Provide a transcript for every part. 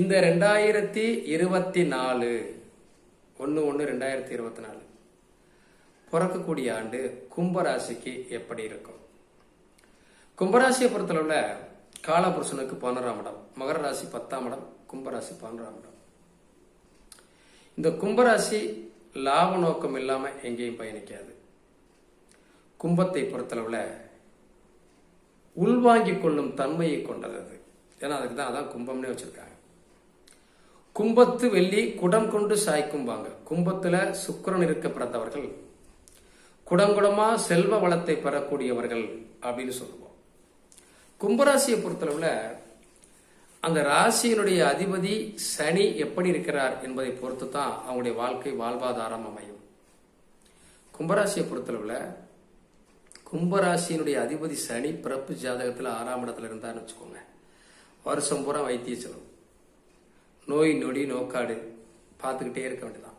இந்த ரெண்டாயிரத்தி இருபத்தி நாலு ஒன்று ஒன்று ரெண்டாயிரத்தி இருபத்தி நாலு பிறக்கக்கூடிய ஆண்டு கும்பராசிக்கு எப்படி இருக்கும்? கும்பராசியை பொறுத்தளவுல காலபுருஷனுக்கு பன்னெண்டாம் இடம் மகர ராசி பத்தாம் இடம் கும்பராசி பன்னெண்டாம் இடம். இந்த கும்பராசி லாப நோக்கம் இல்லாமல் எங்கேயும் பயணிக்காது கும்பத்தை பொறுத்தளவில் உள்வாங்கிக் கொள்ளும் தன்மையை கொண்டது அது. ஏன்னா அதுக்கு தான் அதான் கும்பம்னே வச்சுருக்காங்க. கும்பத்து வெள்ளி குடம் கொண்டு சாய்க்கும்பாங்க. கும்பத்துல சுக்கிரன் இருக்க குடங்குடமா செல்வ வளத்தை பெறக்கூடியவர்கள் அப்படின்னு சொல்லுவோம். கும்பராசியை பொறுத்தளவுல அந்த ராசியினுடைய அதிபதி சனி எப்படி இருக்கிறார் என்பதை பொறுத்து தான் அவங்களுடைய வாழ்க்கை வாழ்வாதாரம் அமையும். கும்பராசியை பொறுத்தளவுல கும்பராசியினுடைய அதிபதி சனி பிறப்பு ஜாதகத்தில் ஆறாம் இடத்துல இருந்தார்னு வச்சுக்கோங்க. வருஷம் பூரா வைத்திய செலவு நோய் நொடி நோக்காடு. பார்த்துக்கிட்டே இருக்க வேண்டியதான்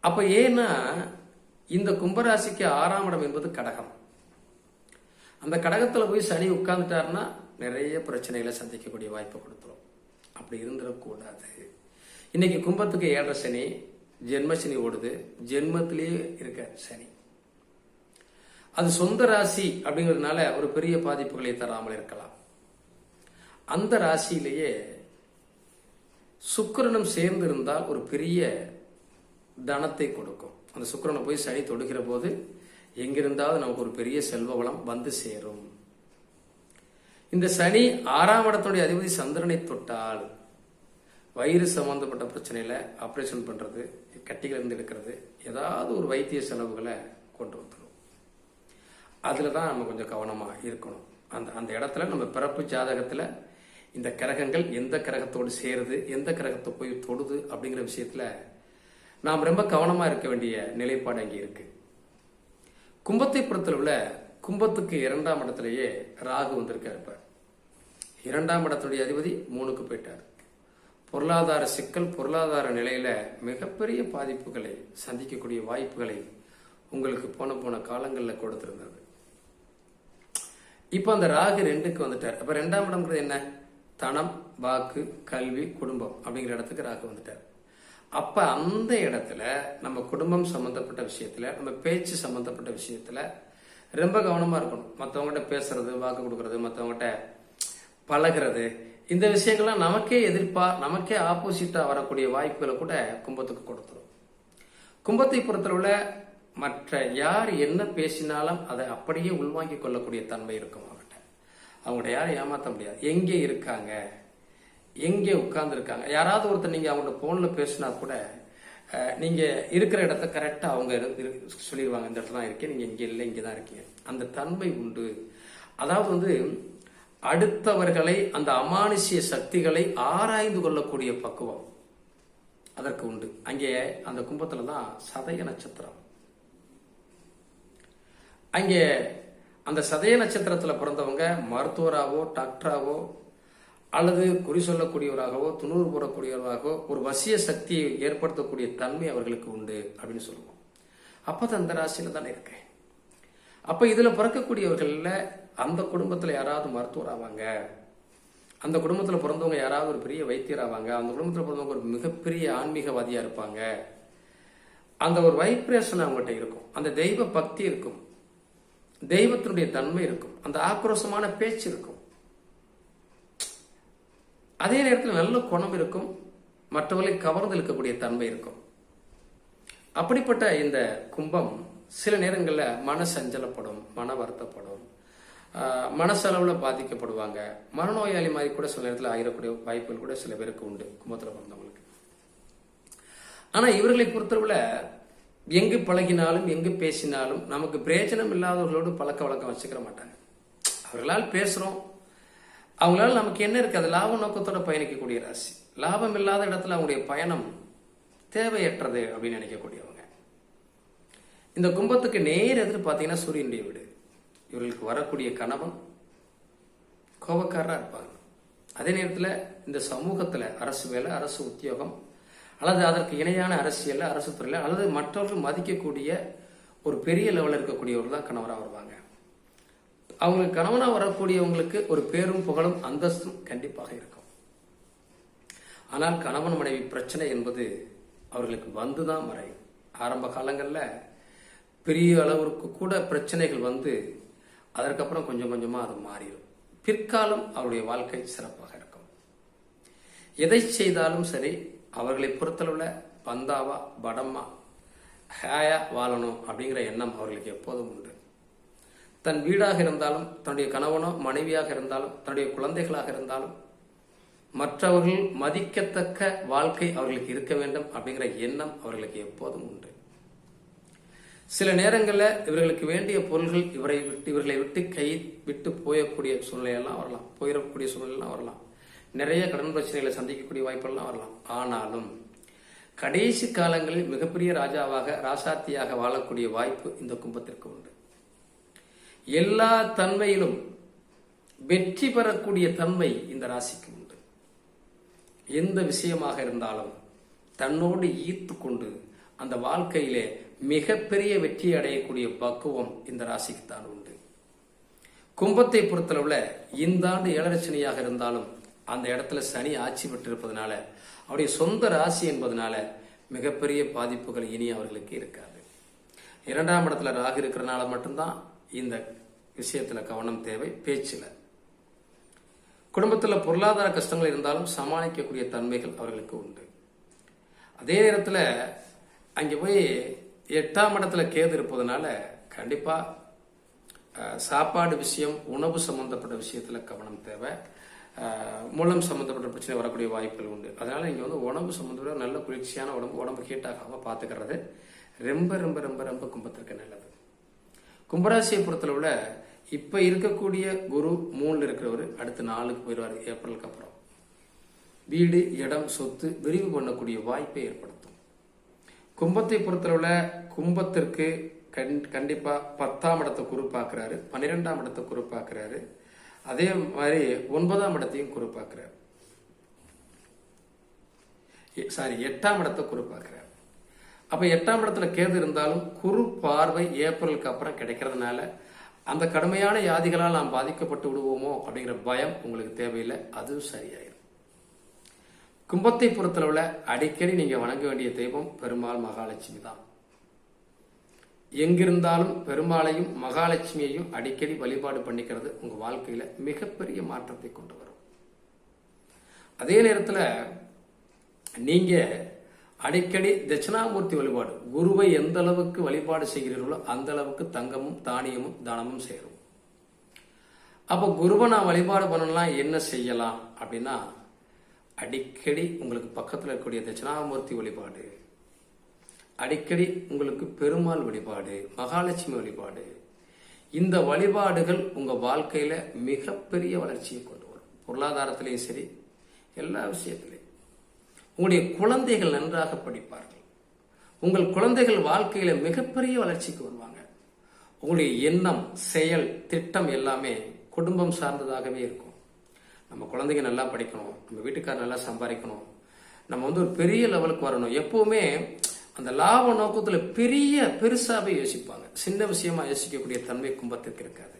அப்ப ஏன்னா இந்த கும்பராசிக்கு ஆறாம் இடம் என்பது கடகம். அந்த கடகத்தில் போய் சனி உட்கார்ந்துட்டாருன்னா நிறைய பிரச்சனைகளை சந்திக்கக்கூடிய வாய்ப்பை கொடுத்துரும். அப்படி இருந்துடக்கூடாது. இன்னைக்கு கும்பத்துக்கு ஏழரை சனி ஜென்ம சனி ஓடுது. ஜென்மத்திலேயே இருக்க சனி. அது சொந்த ராசி அப்படிங்கிறதுனால ஒரு பெரிய பாதிப்புகளை தராமல் இருக்கலாம். அந்த ராசியிலேயே சுக்கரனும் சேர்ந்து இருந்தால் ஒரு பெரிய தனத்தை கொடுக்கும். அந்த சுக்கிரனை போய் சனி தொடுகிற போது எங்கிருந்தாவது நமக்கு ஒரு பெரிய செல்வ வளம் வந்து சேரும். இந்த சனி ஆறாம் இடத்துடைய அதிபதி சந்திரனை தொட்டால் வயிறு சம்பந்தப்பட்ட பிரச்சனையில ஆப்ரேஷன் பண்றது கட்டிகள் இருந்து எடுக்கிறது ஏதாவது ஒரு வைத்திய செலவுகளை கொண்டு வந்துடும் அதுல தான் நம்ம கொஞ்சம் கவனமா இருக்கணும். அந்த அந்த இடத்துல நம்ம பிறப்பு ஜாதகத்துல இந்த கிரகங்கள் எந்த கிரகத்தோடு சேருது எந்த கிரகத்தை போய் தொடுது அப்படிங்கிற விஷயத்துல நாம் ரொம்ப கவனமா இருக்க வேண்டிய நிலைப்பாடு அங்கே இருக்கு. கும்பத்தை உள்ள கும்பத்துக்கு இரண்டாம் இடத்திலேயே ராகு வந்திருக்காரு இப்ப இரண்டாம் இடத்துடைய அதிபதி மூணுக்கு போயிட்டார். பொருளாதார சிக்கல் பொருளாதார நிலையில மிகப்பெரிய பாதிப்புகளை சந்திக்கக்கூடிய வாய்ப்புகளை உங்களுக்கு போன போன காலங்களில் கொடுத்திருந்தது. இப்போ அந்த ராகு ரெண்டுக்கு வந்துட்டார். அப்ப ரெண்டாம் இடம்ங்கிறது என்ன? தனம் வாக்கு கல்வி குடும்பம் அப்படிங்கிற இடத்துக்கு ராகு வந்துட்டார். அப்ப அந்த இடத்துல நம்ம குடும்பம் சம்பந்தப்பட்ட விஷயத்துல நம்ம பேச்சு சம்பந்தப்பட்ட விஷயத்துல ரொம்ப கவனமா இருக்கணும். மற்றவங்ககிட்ட பேசுறது வாக்கு கொடுக்கறது மற்றவங்ககிட்ட பழகிறது இந்த விஷயங்கள்லாம் நமக்கே எதிர்ப்பா நமக்கே ஆப்போசிட்டா வரக்கூடிய வாய்ப்புகளை கூட கும்பத்துக்கு கொடுத்துரும். கும்பத்தை பொறுத்தளவுல மற்ற யார் என்ன பேசினாலும் அதை அப்படியே உள்வாங்கிக் கொள்ளக்கூடிய தன்மை இருக்கும் அவர் அவங்கள்ட்ட யாரும் ஏமாற்ற முடியாது. எங்கே இருக்காங்க? எங்கே உட்கார்ந்துருக்காங்க? யாராவது ஒருத்தர் நீங்கள் அவங்களோட ஃபோனில் பேசினா கூட நீங்கள் இருக்கிற இடத்த கரெக்டாக அவங்க சொல்லிடுவாங்க இந்த இடத்துல தான் இருக்கேன். நீங்கள் இங்கே இல்லை இங்கே தான் இருக்கீங்க. அந்த தன்மை உண்டு. அதாவது வந்து அடுத்தவர்களை அந்த அமானுஷ்ய சக்திகளை ஆராய்ந்து கொள்ளக்கூடிய பக்குவம் அதற்கு உண்டு. அங்கே அந்த கும்பத்தில் தான் சதய நட்சத்திரம். அங்கே அந்த சதய நட்சத்திரத்தில் பிறந்தவங்க மருத்துவராகவோ டாக்டராகவோ அல்லது குறி சொல்லக்கூடியவராகவோ துணூறு போடக்கூடியவராகவோ ஒரு வசிய சக்தியை ஏற்படுத்தக்கூடிய தன்மை அவர்களுக்கு உண்டு அப்படின்னு சொல்லுவோம். அப்பதான் அந்த ராசியில தானே இருக்கேன். அப்போ இதில் பிறக்கக்கூடியவர்களில் அந்த குடும்பத்தில் யாராவது மருத்துவர் ஆவாங்க அந்த குடும்பத்தில் பிறந்தவங்க யாராவது ஒரு பெரிய வைத்தியர் ஆவாங்க அந்த குடும்பத்தில் பிறந்தவங்க ஒரு மிகப்பெரிய ஆன்மீகவாதியாக இருப்பாங்க? அந்த ஒரு வைப்ரேஷன் அவங்ககிட்ட இருக்கும். அந்த தெய்வ பக்தி இருக்கும். தெய்வத்தினுடைய தன்மை இருக்கும். அந்த ஆக்ரோஷமான பேச்சு இருக்கும். அதே நேரத்தில் நல்ல குணம் இருக்கும். மற்றவர்களை கவர்ந்து இருக்கக்கூடிய தன்மை இருக்கும். அப்படிப்பட்ட இந்த கும்பம் சில நேரங்களில் மன சஞ்சலப்படும் மன வருத்தப்படும். மனசளவில் பாதிக்கப்படுவாங்க. மனநோயாளி மாதிரி கூட சில நேரத்தில் ஆயிரக்கூடிய வாய்ப்புகள் கூட சில பேருக்கு உண்டு கும்பத்தில் பிறந்தவங்களுக்கு. ஆனால் இவர்களை பொறுத்தளவில் எங்கு பழகினாலும் எங்கு பேசினாலும் நமக்கு பிரயோஜனம் இல்லாதவர்களோடு பழக்க வழக்கம் வச்சுக்கிற மாட்டாங்க. அவர்களால் பேசுறோம். அவங்களால நமக்கு என்ன இருக்குது அது லாப நோக்கத்தோட பயணிக்கக்கூடிய ராசி. லாபம் இல்லாத இடத்துல அவங்களுடைய பயணம் தேவையற்றது அப்படின்னு நினைக்கக்கூடியவங்க. இந்த கும்பத்துக்கு நேர் எதிர் பார்த்தீங்கன்னா சூரியனுடைய வீடு. இவர்களுக்கு வரக்கூடிய கணவன் கோபக்காரராக இருப்பாங்க. அதே நேரத்தில் இந்த சமூகத்தில் அரசு வேலை அரசு உத்தியோகம் அல்லது அதற்கு இணையான அரசியல் அரசு துறையில் அல்லது மற்றவர்கள் மதிக்கக்கூடிய ஒரு பெரிய லெவலில் இருக்கக்கூடியவர்கள் தான் கணவராக வருவாங்க. அவங்க கணவனாக வரக்கூடியவங்களுக்கு ஒரு பேரும் புகழும் அந்தஸ்தும் கண்டிப்பாக இருக்கும். ஆனால் கணவன் மனைவி பிரச்சனை என்பது அவர்களுக்கு வந்துதான் மறையும். ஆரம்ப காலங்களில் பெரிய அளவிற்கு கூட பிரச்சனைகள் வந்து அதற்கப்புறம் கொஞ்சம் கொஞ்சமாக அது மாறிடும். பிற்காலம் அவருடைய வாழ்க்கை சிறப்பாக இருக்கும். எதை செய்தாலும் சரி அவர்களை பொறுத்தளவில் பந்தாவா படமா ஹேயா வாழணும் அப்படிங்கிற எண்ணம் அவர்களுக்கு எப்போதும் உண்டு. தன் வீடாக இருந்தாலும் தன்னுடைய கணவனோ மனைவியாக இருந்தாலும் தன்னுடைய குழந்தைகளாக இருந்தாலும் மற்றவர்கள் மதிக்கத்தக்க வாழ்க்கை அவர்களுக்கு இருக்க வேண்டும் அப்படிங்கிற எண்ணம் அவர்களுக்கு எப்போதும் உண்டு. சில நேரங்களில் இவர்களுக்கு வேண்டிய பொருள்கள் இவரை விட்டு இவர்களை விட்டு கை விட்டு போயக்கூடிய சூழ்நிலையெல்லாம் வரலாம். போயிடக்கூடிய சூழ்நிலையெல்லாம் வரலாம். நிறைய கடன் பிரச்சனைகளை சந்திக்கக்கூடிய வாய்ப்பெல்லாம் வரலாம். ஆனாலும் கடைசி காலங்களில் மிகப்பெரிய ராஜாவாக ராசாத்தியாக வாழக்கூடிய வாய்ப்பு இந்த கும்பத்திற்கு உண்டு. எல்லா தன்மையிலும் வெற்றி பெறக்கூடிய தன்மை இந்த ராசிக்கு உண்டு. எந்த விஷயமாக இருந்தாலும் தன்னோடு ஈர்த்து கொண்டு அந்த வாழ்க்கையிலே மிகப்பெரிய வெற்றி அடையக்கூடிய பக்குவம் இந்த ராசிக்கு தான் உண்டு. கும்பத்தை பொறுத்தளவில் இந்த ஆண்டு ஏழரசனியாக இருந்தாலும் அந்த இடத்துல சனி ஆட்சி பெற்றிருப்பதனால அவருடைய சொந்த ராசி என்பதனால மிகப்பெரிய பாதிப்புகள் இனி அவர்களுக்கு இருக்காது. இரண்டாம் இடத்துல ராகு இருக்கிறனால மட்டும்தான் இந்த விஷயத்துல கவனம் தேவை பேச்சில். குடும்பத்தில் பொருளாதார கஷ்டங்கள் இருந்தாலும் சமாளிக்கக்கூடிய தன்மைகள் அவர்களுக்கு உண்டு. அதே நேரத்தில் அங்கே போய் எட்டாம் இடத்துல கேது இருப்பதனால கண்டிப்பாக சாப்பாடு விஷயம் உணவு சம்பந்தப்பட்ட விஷயத்தில் கவனம் தேவை. மூலம் சம்மந்தப்பட்ட பிரச்சனை வரக்கூடிய வாய்ப்புகள் உண்டு. அதனால நீங்கள் வந்து உடம்பு சம்மந்தப்பட்ட நல்ல குளிர்ச்சியான உடம்பு உடம்பு ஹீட் பார்த்துக்கிறது ரொம்ப ரொம்ப ரொம்ப ரொம்ப கும்பத்திற்கு நல்லது. கும்பராசியை பொறுத்தளவில் இப்போ இருக்கக்கூடிய குரு மூணில் இருக்கிறவர் அடுத்த நாளுக்கு போயிடுவார் ஏப்ரலுக்கு அப்புறம். வீடு இடம் சொத்து விரிவு பண்ணக்கூடிய வாய்ப்பை ஏற்படுத்தும். கும்பத்தை பொறுத்தளவில் கும்பத்திற்கு கண் கண்டிப்பாக பத்தாம் இடத்தை குரு பார்க்குறாரு பன்னிரெண்டாம் இடத்தை குரு பார்க்குறாரு. அதே மாதிரி ஒன்பதாம் இடத்தையும் குறிப்பாக்குறார் பார்க்குறாரு. சாரி எட்டாம் இடத்தை குறிப்பாக்குறார் அப்போ எட்டாம் இடத்துல கேது இருந்தாலும் குறு பார்வை ஏப்ரலுக்கு அப்புறம் கிடைக்கிறதுனால அந்த கடுமையான யாதிகளால் நாம் பாதிக்கப்பட்டு விடுவோமோ அப்படிங்கிற பயம் உங்களுக்கு தேவையில்லை அதுவும் சரியாயிடும் கும்பத்தை பொறுத்தளவில் அடிக்கடி நீங்கள் வணங்க வேண்டிய தெய்வம் பெருமாள் மகாலட்சுமி தான். எங்கிருந்தாலும் பெருமாளையும் மகாலட்சுமியையும் அடிக்கடி வழிபாடு பண்ணிக்கிறது உங்கள் வாழ்க்கையில் மிகப்பெரிய மாற்றத்தை கொண்டு வரும். அதே நேரத்தில் நீங்கள் அடிக்கடி தட்சிணாமூர்த்தி வழிபாடு குருவை எந்த அளவுக்கு வழிபாடு செய்கிறீர்களோ அந்த அளவுக்கு தங்கமும் தானியமும் தானமும் சேரும். அப்போ குருவை நான் வழிபாடு பண்ணலாம் என்ன செய்யலாம்? அப்படின்னா அடிக்கடி உங்களுக்கு பக்கத்தில் இருக்கக்கூடிய தட்சிணாமூர்த்தி வழிபாடு அடிக்கடி உங்களுக்கு பெருமாள் வழிபாடு மகாலட்சுமி வழிபாடு. இந்த வழிபாடுகள் உங்கள் வாழ்க்கையில் மிகப்பெரிய வளர்ச்சியை கொண்டு வரும். பொருளாதாரத்திலையும் சரி எல்லா விஷயத்திலையும். உங்களுடைய குழந்தைகள் நன்றாக படிப்பார்கள். உங்கள் குழந்தைகள் வாழ்க்கையில் மிகப்பெரிய வளர்ச்சிக்கு வருவாங்க. உங்களுடைய எண்ணம் செயல் திட்டம் எல்லாமே குடும்பம் சார்ந்ததாகவே இருக்கும். நம்ம குழந்தைங்க நல்லா படிக்கணும் நம்ம வீட்டுக்காரர் நல்லா சம்பாதிக்கணும். நம்ம வந்து ஒரு பெரிய லெவலுக்கு வரணும். எப்பவுமே அந்த லாப நோக்கத்தில் பெரிய பெருசாகவே யோசிப்பாங்க. சின்ன விஷயமா யோசிக்கக்கூடிய தன்மை கும்பத்திற்கு இருக்காது.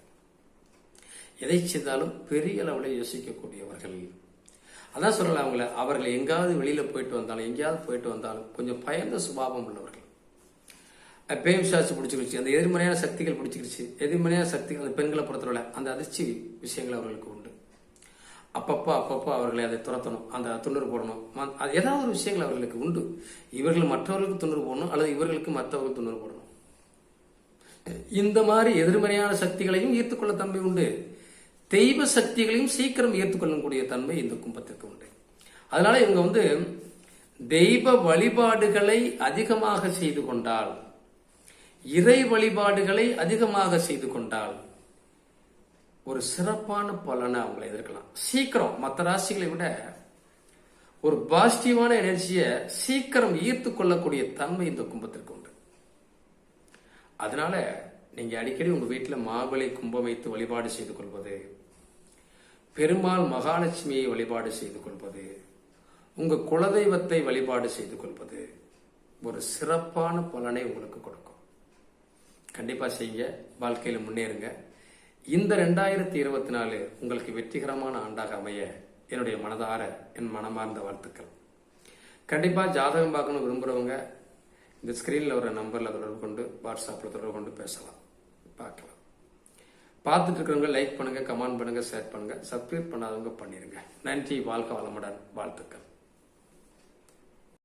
எதை செய்தாலும் பெரிய அளவில் யோசிக்கக்கூடியவர்கள். அதான் சொல்லலாம் அவங்கள அவர்கள் எங்காவது வெளியில போயிட்டு வந்தாலும் எங்கேயாவது போயிட்டு வந்தாலும் கொஞ்சம் பயந்த சுபாவம் உள்ளவர்கள். பேம் சாட்சி பிடிச்சிக்கிச்சு அந்த எதிர்மறையான சக்திகள் பிடிச்சிக்கிச்சு எதிர்மறையான சக்திகள் அந்த பெண்களை பொறுத்தவரை அந்த அதிர்ச்சி விஷயங்கள் அவர்களுக்கு உண்டு. அப்பப்போ அப்பப்போ அவர்களை அதை துரத்தணும் அந்த துண்ணூறு போடணும். அது ஏதாவது ஒரு விஷயங்கள் அவர்களுக்கு உண்டு. இவர்கள் மற்றவர்களுக்கு துண்ணூறு போடணும் அல்லது இவர்களுக்கு மற்றவர்கள் துண்ணூறு போடணும். இந்த மாதிரி எதிர்மறையான சக்திகளையும் ஈர்த்துக்கொள்ள தன்மை உண்டு. தெய்வ சக்திகளையும் சீக்கிரம் ஏற்றுக்கொள்ளக்கூடிய தன்மை இந்த கும்பத்திற்கு உண்டு. அதனால இவங்க வந்து தெய்வ வழிபாடுகளை அதிகமாக செய்து கொண்டால் இறை வழிபாடுகளை அதிகமாக செய்து கொண்டால் ஒரு சிறப்பான பலனை அவங்களை எதிர்க்கலாம். சீக்கிரம் மற்ற ராசிகளை விட ஒரு பாசிட்டிவான எனர்ஜியை சீக்கிரம் ஈர்த்து கொள்ளக்கூடிய தன்மை இந்த கும்பத்திற்கு உண்டு. அதனால நீங்க அடிக்கடி உங்க வீட்டில் மாவிளை கும்பம் வைத்து வழிபாடு செய்து கொள்வது பெருமாள் மகாலட்சுமியை வழிபாடு செய்து கொள்வது உங்க குலதெய்வத்தை வழிபாடு செய்து கொள்வது ஒரு சிறப்பான பலனை உங்களுக்கு கொடுக்கும். கண்டிப்பா செய்யுங்க. வாழ்க்கையில் முன்னேறுங்க. இந்த ரெண்டாயிரத்தி இருபத்தி நாலு உங்களுக்கு வெற்றிகரமான ஆண்டாக அமைய என்னுடைய மனதார என் மனமார்ந்த வாழ்த்துக்கள். கண்டிப்பாக ஜாதகம் பார்க்கணும் விரும்புகிறவங்க இந்த ஸ்க்ரீனில் வர நம்பரில் தொடர்பு கொண்டு வாட்ஸ்அப்பில் தொடர்பு கொண்டு பேசலாம். பார்க்கலாம். பார்த்துட்டு இருக்கிறவங்க லைக் பண்ணுங்கள் கமெண்ட் பண்ணுங்கள் ஷேர் பண்ணுங்கள் சப்ஸ்கிரைப் பண்ணாதவங்க பண்ணிடுங்க நன்றி வாழ்க்கை வளமுடன் வாழ்த்துக்கள்.